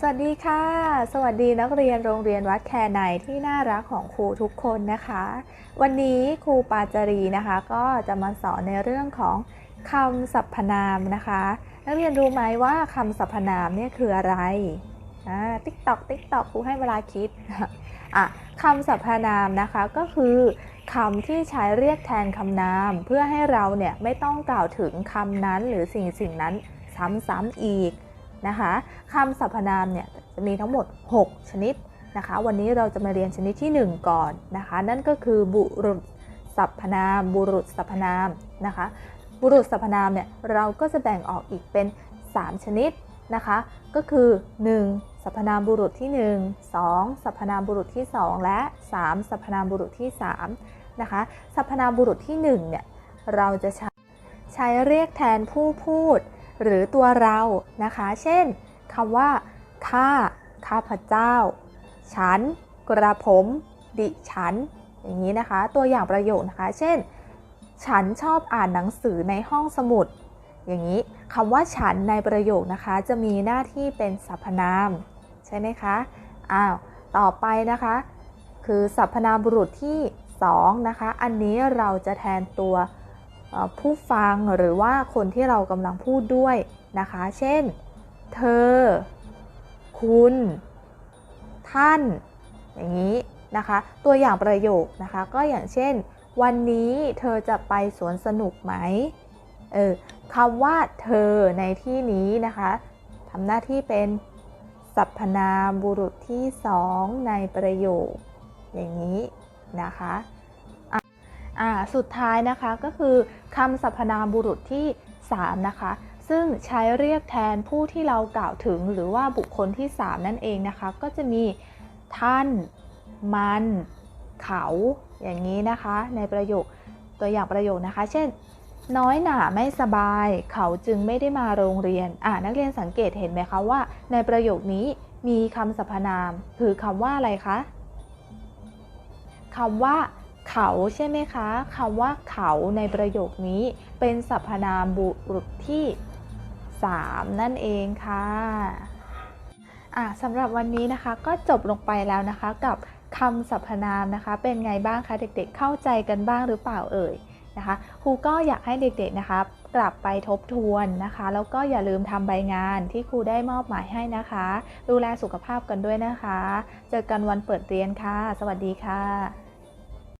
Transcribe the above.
สวัสดีค่ะ สวัสดีนักเรียนโรงเรียนวัดแคไนที่น่ารักของครูทุกคนนะคะ วันนี้ครูปาจารีนะคะ ก็จะมาสอนในเรื่องของคำสรรพนามนะคะ นักเรียนรู้ไหมว่าคำสรรพนามเนี่ยคืออะไรอ่าติ๊กตอกติ๊กตอกครูให้เวลาคิดอะคำสรรพนามนะคะก็คือคำที่ใช้เรียกแทนคำนาม เพื่อให้เราเนี่ยไม่ต้องกล่าวถึงคำนั้นหรือสิ่งสิ่งนั้นซ้ำๆอีก นะคะคำสรรพนามเนี่ยจะมีทั้งหมด 6 ชนิดนะคะ วันนี้เราจะมาเรียนชนิดที่ 1 ก่อนนะคะ นั่นก็คือบุรุษสรรพนาม บุรุษสรรพนามนะคะ บุรุษสรรพนามเนี่ยเราก็จะแบ่งออกอีกเป็น 3 ชนิดนะคะ ก็คือ 1. สรรพนามบุรุษที่ 1 2. สรรพนามบุรุษที่ 2 และ 3. สรรพนามบุรุษที่3นะคะสรรพนามบุรุษที่1เนี่ยเราจะใช้ใช้เรียกแทนผู้พูด หรือตัวเรานะคะ เช่นคำว่า ข้า ข้าพเจ้า ฉัน กระผม ดิฉัน อย่างนี้นะคะ ตัวอย่างประโยคนะคะ เช่น ฉันชอบอ่านหนังสือในห้องสมุด อย่างนี้คำว่าฉันในประโยคนะคะ จะมีหน้าที่เป็นสรรพนาม ใช่ไหมคะ อ้าว ต่อไปนะคะ คือสรรพนามบุรุษที่ 2 นะคะ อันนี้เราจะแทนตัว ผู้ฟังหรือว่าคนที่เรากำลังพูดด้วยนะคะ เช่น เธอ คุณ ท่าน อย่างนี้นะคะ ตัวอย่างประโยคนะคะ ก็อย่างเช่น วันนี้เธอจะไปสวนสนุกไหม เออคำว่าเธอในที่นี้นะคะทำหน้าที่เป็นสรรพนามบุรุษที่สองในประโยค อย่างนี้นะคะ อ่าสุดท้ายนะคะก็คือคำสรรพนามบุรุษที่ 3 นะคะ ซึ่งใช้เรียกแทนผู้ที่เรากล่าวถึงหรือว่าบุคคลที่ 3 นั่นเองนะคะ ก็จะมีท่าน มัน เขา อย่างนี้นะคะ ในประโยคตัวอย่างประโยคนะคะ เช่น น้อยหนาไม่สบาย เขาจึงไม่ได้มาโรงเรียนอ่านักเรียนสังเกตเห็นไหมคะว่า ในประโยคนี้มีคำสรรพนาม คือคำว่าอะไรคะคำว่า เขาใช่ไหมคะคำว่าเขาในประโยคนี้เป็นสรรพนามบุรุษที่ 3 นั่นเองค่ะอะสำหรับวันนี้นะคะก็จบลงไปแล้วนะคะกับคำสรรพนามนะคะ เป็นไงบ้างคะเด็กๆเข้าใจกันบ้างหรือเปล่าเอ่ยนะคะครูก็อยากให้เด็กๆนะคะ กลับไปทบทวนนะคะ แล้วก็อย่าลืมทำใบงานที่ครูได้มอบหมายให้นะคะ ดูแลสุขภาพกันด้วยนะคะ เจอกันวันเปิดเรียนค่ะ สวัสดีค่ะ